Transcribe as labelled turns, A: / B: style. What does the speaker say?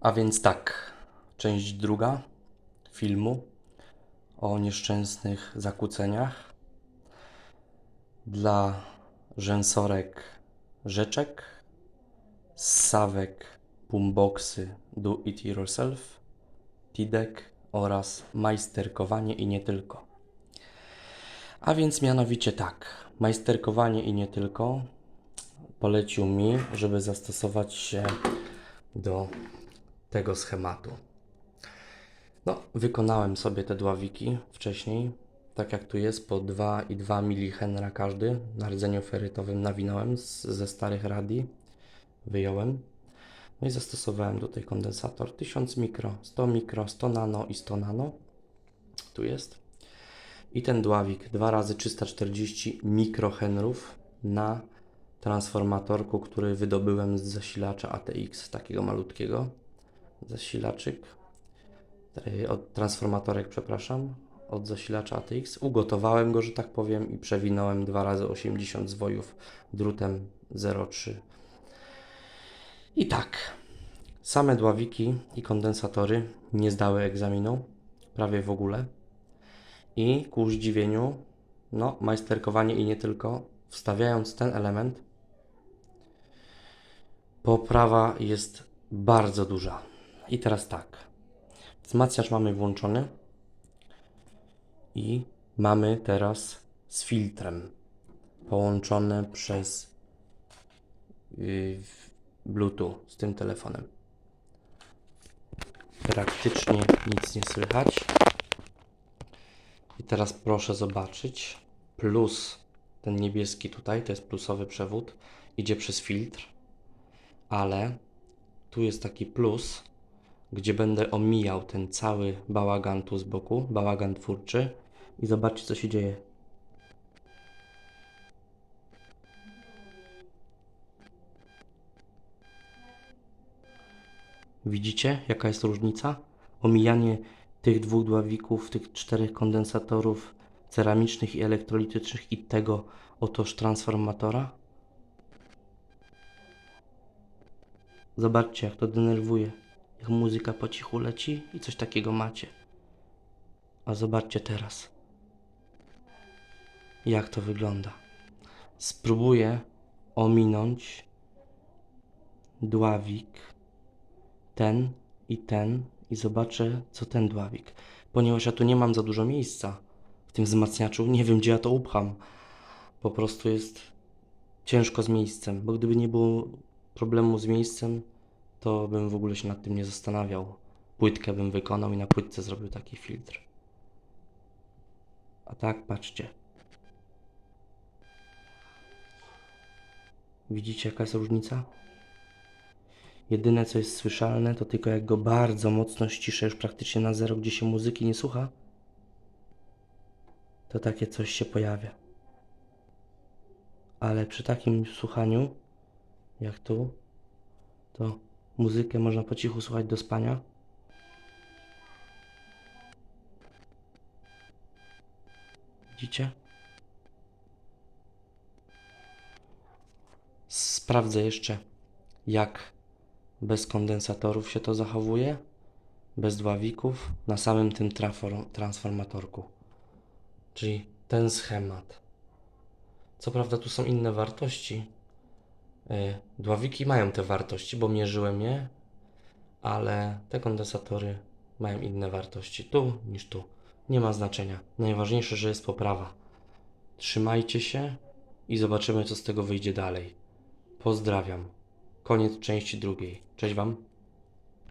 A: A więc tak, część druga filmu o nieszczęsnych zakłóceniach dla rzęsorek rzeczek, ssawek, boomboxy do it yourself, tidek oraz majsterkowanie i nie tylko. A więc mianowicie tak, majsterkowanie i nie tylko polecił mi, żeby zastosować się do tego schematu. No, wykonałem sobie te dławiki wcześniej, tak jak tu jest, po 2,2 mH każdy. Na rdzeniu ferytowym nawinąłem z, ze starych radii, wyjąłem. No i zastosowałem tutaj kondensator 1000 mikro, 100 mikro, 100 nano i 100 nano. Tu jest. I ten dławik 2 razy 340 mikrohenrów na transformatorku, który wydobyłem z zasilacza ATX, takiego malutkiego. Zasilaczyk, od transformatorek, przepraszam, od zasilacza ATX. Ugotowałem go, że tak powiem, i przewinąłem 2 razy 80 zwojów drutem 0,3. I tak, same dławiki i kondensatory nie zdały egzaminu, prawie w ogóle. I ku zdziwieniu, no, majsterkowanie i nie tylko, wstawiając ten element, poprawa jest bardzo duża. I teraz tak, wzmacniacz mamy włączony i mamy teraz z filtrem połączone przez yy, Bluetooth z tym telefonem. Praktycznie nic nie słychać. I teraz proszę zobaczyć. Plus ten niebieski tutaj, to jest plusowy przewód, idzie przez filtr, ale tu jest taki plus, gdzie będę omijał ten cały bałagan tu z boku, bałagan twórczy i zobaczcie co się dzieje. Widzicie, jaka jest różnica? Omijanie tych dwóch dławików, tych czterech kondensatorów ceramicznych i elektrolitycznych i tego otoż transformatora. Zobaczcie, jak to denerwuje. Jak muzyka po cichu leci i coś takiego macie. A zobaczcie teraz, jak to wygląda. Spróbuję ominąć dławik ten i ten i zobaczę, co ten dławik. Ponieważ ja tu nie mam za dużo miejsca w tym wzmacniaczu, nie wiem, gdzie ja to upcham. Po prostu jest ciężko z miejscem, bo gdyby nie było problemu z miejscem, to bym w ogóle się nad tym nie zastanawiał. Płytkę bym wykonał i na płytce zrobił taki filtr. A tak, patrzcie. Widzicie, jaka jest różnica? Jedyne co jest słyszalne, to tylko jak go bardzo mocno ściszę, już praktycznie na zero, gdzie się muzyki nie słucha, to takie coś się pojawia. Ale przy takim słuchaniu, jak tu, to muzykę można po cichu słuchać do spania. Widzicie? Sprawdzę jeszcze, jak bez kondensatorów się to zachowuje, bez dławików, na samym tym transformatorku. Czyli ten schemat. Co prawda tu są inne wartości. Yy, Dławiki mają te wartości, bo mierzyłem je, ale te kondensatory mają inne wartości tu niż tu. Nie ma znaczenia. Najważniejsze, że jest poprawa. Trzymajcie się i zobaczymy, co z tego wyjdzie dalej. Pozdrawiam. Koniec części drugiej. Cześć Wam.